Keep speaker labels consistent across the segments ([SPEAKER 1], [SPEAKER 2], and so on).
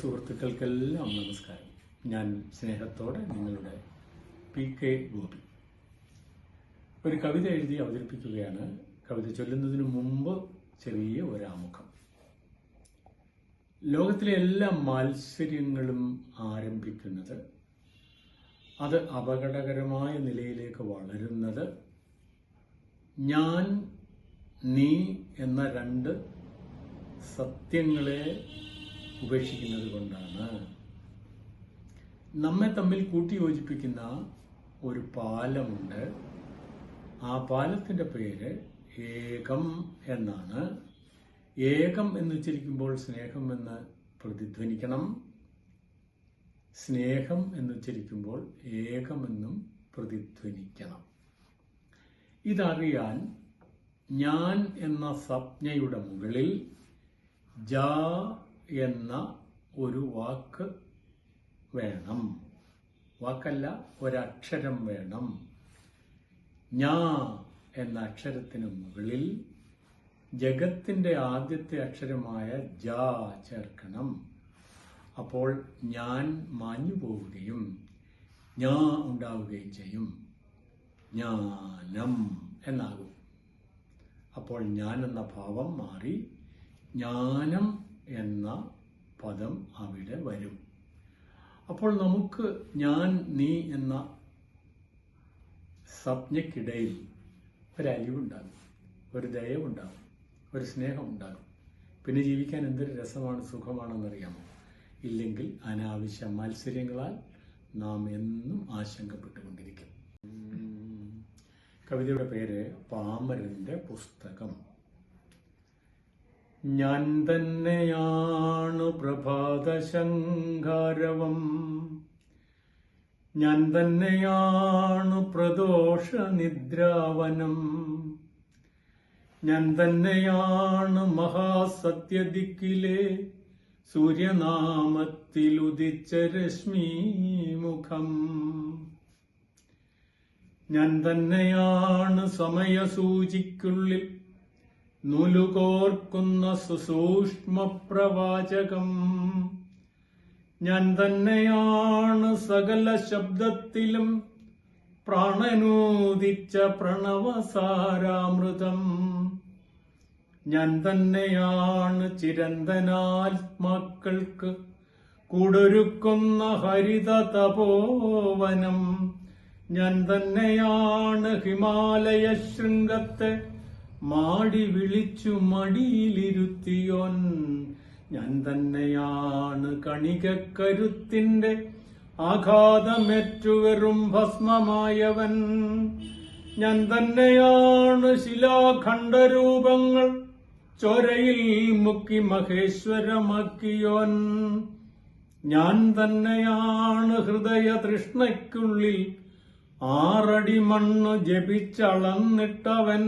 [SPEAKER 1] സുഹൃത്തുക്കൾക്കെല്ലാം നമസ്കാരം. ഞാൻ സ്നേഹത്തോടെ നിങ്ങളുടെ പി കെ ഗോപി. ഒരു കവിത എഴുതി അവതരിപ്പിക്കുകയാണ്. കവിത ചൊല്ലുന്നതിന് മുമ്പ് ചെറിയ ഒരാമുഖം. ലോകത്തിലെ എല്ലാ മത്സര്യങ്ങളും ആരംഭിക്കുന്നത് അത് അപകടകരമായ നിലയിലേക്ക് വളരുന്നത് ഞാൻ നീ എന്ന രണ്ട് സത്യങ്ങളെ ഉപേക്ഷിക്കുന്നത് കൊണ്ടാണ്. നമ്മെ തമ്മിൽ കൂട്ടിയോജിപ്പിക്കുന്ന ഒരു പാലമുണ്ട്. ആ പാലത്തിന്റെ പേര് ഏകം എന്നാണ്. ഏകം എന്ന് ഉച്ചരിക്കുമ്പോൾ സ്നേഹം എന്ന് പ്രതിധ്വനിക്കണം. സ്നേഹം എന്നുച്ചരിക്കുമ്പോൾ ഏകമെന്നും പ്രതിധ്വനിക്കണം. ഇതറിയാൻ ഞാൻ എന്ന സംജ്ഞയുടെ മുകളിൽ ജ എന്ന ഒരു വാക്ക് വേണം. വാക്കല്ല ഒരക്ഷരം വേണം. ഞാ എന്ന അക്ഷരത്തിന് മുകളിൽ ജഗത്തിന്റെ ആദ്യത്തെ അക്ഷരമായ ജ ചേർക്കണം. അപ്പോൾ ഞാൻ മാഞ്ഞു പോവുകയും ഞാ ഉണ്ടാവുകയും ചെയ്യും. ജ്ഞാനം എന്നാകും. അപ്പോൾ ഞാൻ എന്ന ഭാവം മാറി ജ്ഞാനം എന്ന പദം അവിടെ വരും. അപ്പോൾ നമുക്ക് ഞാൻ നീ എന്ന സംജ്ഞയ്ക്കിടയിൽ ഒരലിവുണ്ടാകും ഒരു ദയവുണ്ടാകും ഒരു സ്നേഹം ഉണ്ടാകും പിന്നെ ജീവിക്കാൻ എന്തൊരു രസമാണ് സുഖമാണെന്നറിയാമോ? ഇല്ലെങ്കിൽ അനാവശ്യ മത്സര്യങ്ങളാൽ നാം എന്നും ആശങ്കപ്പെട്ടുകൊണ്ടിരിക്കും. കവിതയുടെ പേര് പാമരന്റെ പുസ്തകം. ഞാൻ തന്നെയാണു പ്രഭാതശങ്കാരവം ഞാൻ തന്നെയാണു പ്രദോഷ നിദ്രാവനം ഞാൻ തന്നെയാണ് മഹാസത്യദിക്കിലെ സൂര്യനാമത്തിലുദിച്ച രശ്മി രശ്മിമുഖം. ഞാൻ തന്നെയാണ് സമയസൂചിക്കുള്ളിൽ നൂലുകോർക്കുന്ന സുസൂക്ഷ്മ പ്രവാചകം ഞാൻ തന്നെയാണ് സകല ശബ്ദത്തിലും പ്രാണനൂദിച്ച പ്രണവസാരാമൃതം. ഞാൻ തന്നെയാണ് ചിരന്തനാത്മാക്കൾക്ക് കൂടൊരുക്കുന്ന ഹരിത തപോവനം ഞാൻ തന്നെയാണ് ഹിമാലയ ശൃംഗത്തെ മാടി വിളിച്ചു മടിയിലിരുത്തിയോൻ. ഞാൻ തന്നെയാണ് കണികക്കരുത്തിന്റെ ആഘാതമേറ്റുവെറും ഭസ്മമായവൻ. ഞാൻ തന്നെയാണ് ശിലാഖണ്ഡരൂപങ്ങൾ ചൊരയിൽ മുക്കി മഹേശ്വരമാക്കിയോൻ. ഞാൻ തന്നെയാണ് ഹൃദയ തൃഷ്ണയ്ക്കുള്ളിൽ ആറടി മണ്ണ് ജപിച്ചളന്നിട്ടവൻ.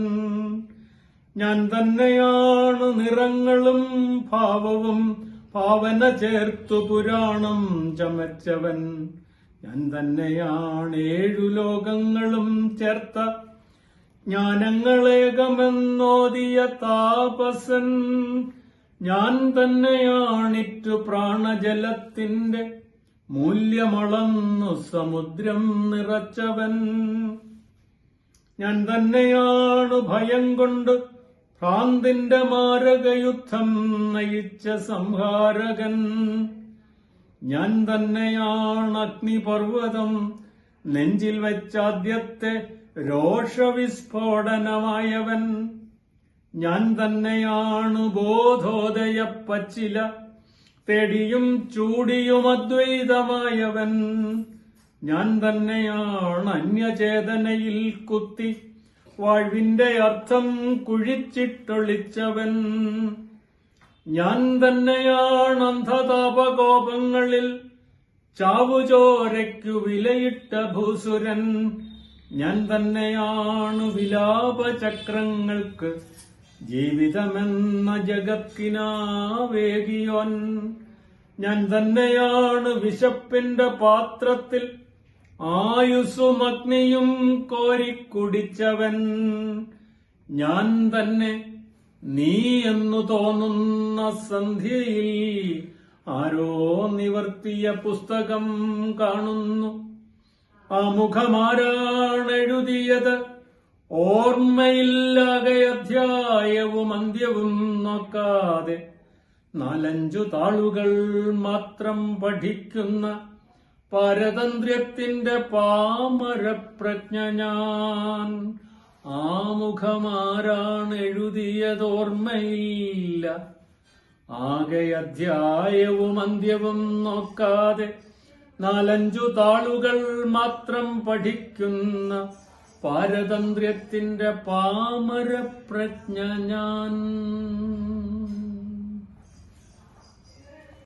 [SPEAKER 1] ഞാൻ തന്നെയാണ് നിറങ്ങളും ഭാവവും. പാവന ചേർത്തു പുരാണം ചമച്ചവൻ. ഞാൻ തന്നെയാണ് ഏഴു ലോകങ്ങളും ചേർത്ത. ജ്ഞാനങ്ങളേകമെന്നോദിയ താപസൻ. ഞാൻ തന്നെയാണിറ്റു പ്രാണജലത്തിന്റെ മൂല്യമളന്നു സമുദ്രം നിറച്ചവൻ. ഞാൻ തന്നെയാണ് ഭയം കൊണ്ട് ഭ്രാന്തിന്റെ മാരകയുദ്ധം നയിച്ച സംഹാരകൻ. ഞാൻ തന്നെയാണ് അഗ്നിപർവതം നെഞ്ചിൽ വെച്ചാദ്യത്തെ രോഷവിസ്ഫോടനമായവൻ. ഞാൻ തന്നെയാണ് ബോധോദയ പച്ചില തെടിയും ചൂടിയും അദ്വൈതമായവൻ. ഞാൻ തന്നെയാണ് അന്യചേതനയിൽ കുത്തി വാഴ്വിന്റെ അർത്ഥം കുഴിച്ചിട്ടൊളിച്ചവൻ. ഞാൻ തന്നെയാണ് അന്ധതാപകോപങ്ങളിൽ ചാവുചോരയ്ക്കു വിലയിട്ട ഭൂസുരൻ. ഞാൻ തന്നെയാണു വിലാപചക്രങ്ങൾക്ക് ജീവിതമെന്ന ജഗത്തിനാവേകിയോൻ. ഞാൻ തന്നെയാണ് വിശപ്പിന്റെ പാത്രത്തിൽ ആയുസ്സും അഗ്നിയും കോരിക്കുടിച്ചവൻ. ഞാൻ തന്നെ നീ എന്നു തോന്നുന്ന സന്ധ്യയിൽ ആരോ നിവർത്തിയ പുസ്തകം കാണുന്നു. ആ മുഖമാരാണെഴുതിയത് ഓർമ്മയില്ലാകെ അധ്യായവും അന്ത്യവും നോക്കാതെ നാലഞ്ചു താളുകൾ മാത്രം പഠിക്കുന്ന പാരതന്ത്ര്യത്തിന്റെ പാമരപ്രജ്ഞ ഞാൻ ആമുഖമാരാണ് എഴുതിയതോർമ്മയില്ല. ആകെ അധ്യായവും അന്ത്യവും നോക്കാതെ നാലഞ്ചു താളുകൾ മാത്രം പഠിക്കുന്ന പാരതന്ത്ര്യത്തിന്റെ പാമരപ്രജ്ഞ ഞാൻ